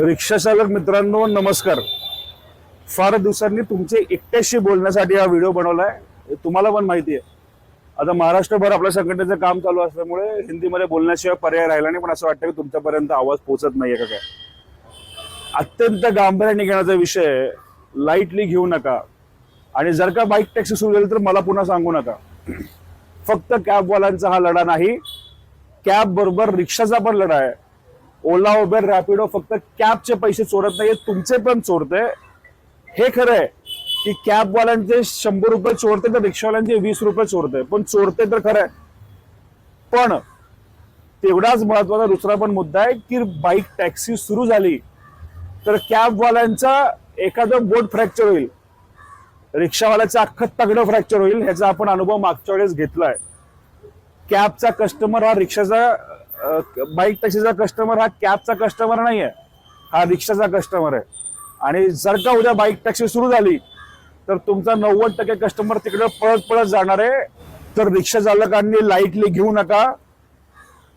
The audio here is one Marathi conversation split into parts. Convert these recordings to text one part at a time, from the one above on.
रिक्षाचालक मित्रांनो नमस्कार. फार दिवसांनी तुमचे एकट्याशी बोलण्यासाठी हा व्हिडिओ बनवलाय. आहे तुम्हाला पण माहिती आहे. आता महाराष्ट्रभर आपल्या संघटनेचं काम चालू असल्यामुळे हिंदीमध्ये बोलण्याशिवाय पर्याय राहिला नाही पण असं वाटतं की तुमच्यापर्यंत आवाज पोहोचत नाही का काय? अत्यंत गांभीर्याने घेण्याचा विषय लाईटली घेऊ नका. आणि जर का बाईक टॅक्सी सुरू झाली तर मला पुन्हा सांगू नका. फक्त कॅबवाल्यांचा हा लढा नाही. कॅब बरोबर रिक्षाचा पण लढा आहे. ओला उबेर रॅपिडो फक्त कॅबचे पैसे चोरत नाहीये तुमचे पण चोरते हे खरं आहे की कॅबवाल्यांचे शंभर रुपये चोरते तर रिक्षावाल्यांचे वीस रुपये चोरते पण चोरते तर खरं आहे पण तेवढाच महत्त्वाचा दुसरा पण मुद्दा आहे की बाईक टॅक्सी सुरू झाली तर कॅबवाल्यांचा एखादं बोट फ्रॅक्चर होईल. रिक्षावाल्याचं अख्खं तगडं फ्रॅक्चर होईल ह्याचा आपण अनुभव मागच्या वेळेस घेतलाय. कॅबचा कस्टमर हा रिक्षाचा बाईक टॅक्सीचा कस्टमर हा कॅबचा कस्टमर नाही आहे हा रिक्षाचा कस्टमर आहे. आणि जर का उद्या बाईक टॅक्सी सुरू झाली तर तुमचा नव्वद टक्के कस्टमर तिकडे पळत पळत जाणार आहे. तर रिक्षा चालकांनी लाईटली घेऊ नका.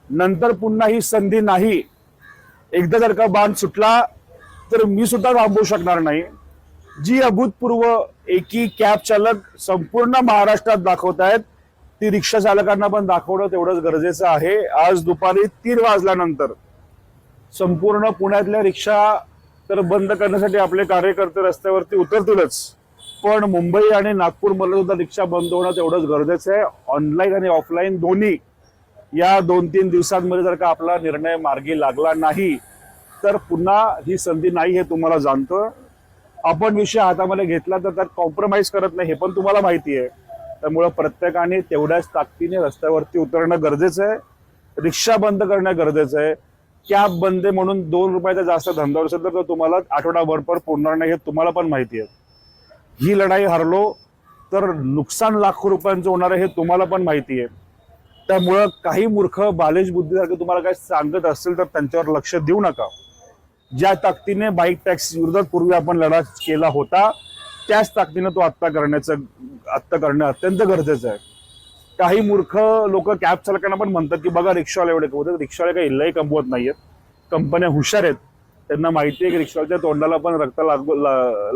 नंतर पुन्हा ही संधी नाही. एकदा जर का बांध सुटला तर मी सुद्धा थांबवू शकणार नाही. जी अभूतपूर्व एकी कॅब चालक संपूर्ण महाराष्ट्रात दाखवत आहेत ती रिक्षा चालकांना पण दाखवणं तेवढंच गरजेचं आहे. आज दुपारी तीन वाजल्यानंतर संपूर्ण पुण्यातल्या रिक्षा तर बंद करण्यासाठी आपले कार्यकर्ते रस्त्यावरती उतरतीलच. पण मुंबई आणि नागपूरमध्ये सुद्धा रिक्षा बंद होणं तेवढंच गरजेचं आहे. ऑनलाईन आणि ऑफलाईन दोन्ही या दोन तीन दिवसांमध्ये जर का आपला निर्णय मार्गी लागला नाही तर पुन्हा ही संधी नाही हे तुम्हाला जाणतं. आपण विषय हातामध्ये घेतला तर त्यात कॉम्प्रोमाइज करत नाही हे पण तुम्हाला माहिती आहे. त्यामुळं प्रत्येकाने तेवढ्याच ताकदीने रस्त्यावरती उतरणं गरजेचं आहे. रिक्षा बंद करणं गरजेचं आहे. कॅब बंद आहे म्हणून दोन रुपयाचा जास्त धंदा असेल तर तुम्हाला आठवडाभर पर पुरणार नाही हे तुम्हाला पण माहिती आहे. ही लढाई हरलो तर नुकसान लाखो रुपयांचं होणार आहे हे तुम्हाला पण माहिती आहे. त्यामुळं काही मूर्ख बालेश बुद्धीसारखे तुम्हाला काय सांगत असतील तर त्यांच्यावर लक्ष देऊ नका. ज्या ताकदीने बाईक टॅक्स विरोधात पूर्वी आपण लढा केला होता त्याच ताकदीनं तो आत्ता करण्याचं आत्ता करणं अत्यंत गरजेचं आहे. काही मूर्ख लोक कॅब चालकांना पण म्हणतात की बघा रिक्षावाले एवढे कमवतात रिक्षावाले काही इल्लाही कमवत नाहीयेत. कंपन्या हुशार आहेत. त्यांना माहिती आहे की रिक्षाच्या तोंडाला पण रक्त लाग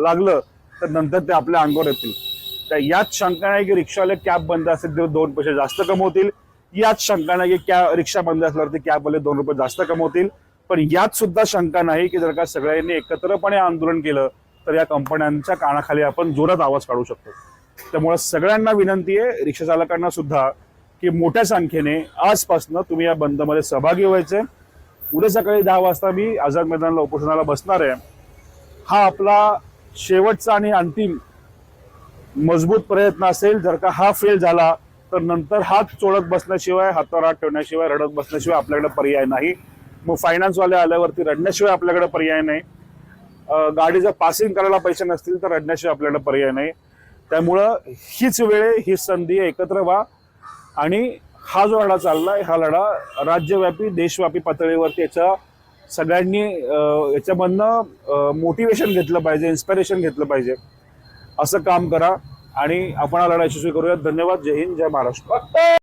लागलं तर नंतर ते आपल्या अंगावर येतील. त्या याच शंका नाही की रिक्षावाले कॅब बंद असेल तर दोन पैसे जास्त कमवतील. याच शंका नाही की कॅ रिक्षा बंद असल्यावरती कॅबवाले दोन रुपये जास्त कमवतील. पण यात सुद्धा शंका नाही की जर का सगळ्यांनी एकत्रपणे आंदोलन केलं तर या कंपन्यांच्या कानाखाली आपण जोरात आवाज काढू शकतो. त्यामुळे सगळ्यांना विनंती आहे रिक्षा चालकांना सुद्धा की मोठ्या संख्येने आजपासून तुम्ही या बंदमध्ये सहभागी व्हायचे. उद्या सकाळी दहा वाजता मी आझाद मैदानाला उपोषणाला बसणार आहे. हा आपला शेवटचा आणि अंतिम मजबूत प्रयत्न असेल जर का हा फेल झाला तर नंतर हात चोळत बसण्याशिवाय हातावर हात ठेवण्याशिवाय रडत बसण्याशिवाय आपल्याकडे पर्याय नाही. मग फायनान्सवाले आल्यावरती रडण्याशिवाय आपल्याकडे पर्याय नाही. गाडीचं पासिंग करायला पैसे नसतील तर रडण्याशिवाय आपल्याला पर्याय नाही. त्यामुळं हीच वेळ ही हीच संधी एकत्र व्हा. आणि हा जो लढा चाललाय हा लढा राज्यव्यापी देशव्यापी पातळीवरती याचा सगळ्यांनी याच्यामधनं मोटिवेशन घेतलं पाहिजे इन्स्पिरेशन घेतलं पाहिजे. असं काम करा आणि आपण हा लढा यशस्वी करूया धन्यवाद. जय हिंद. जय महाराष्ट्र.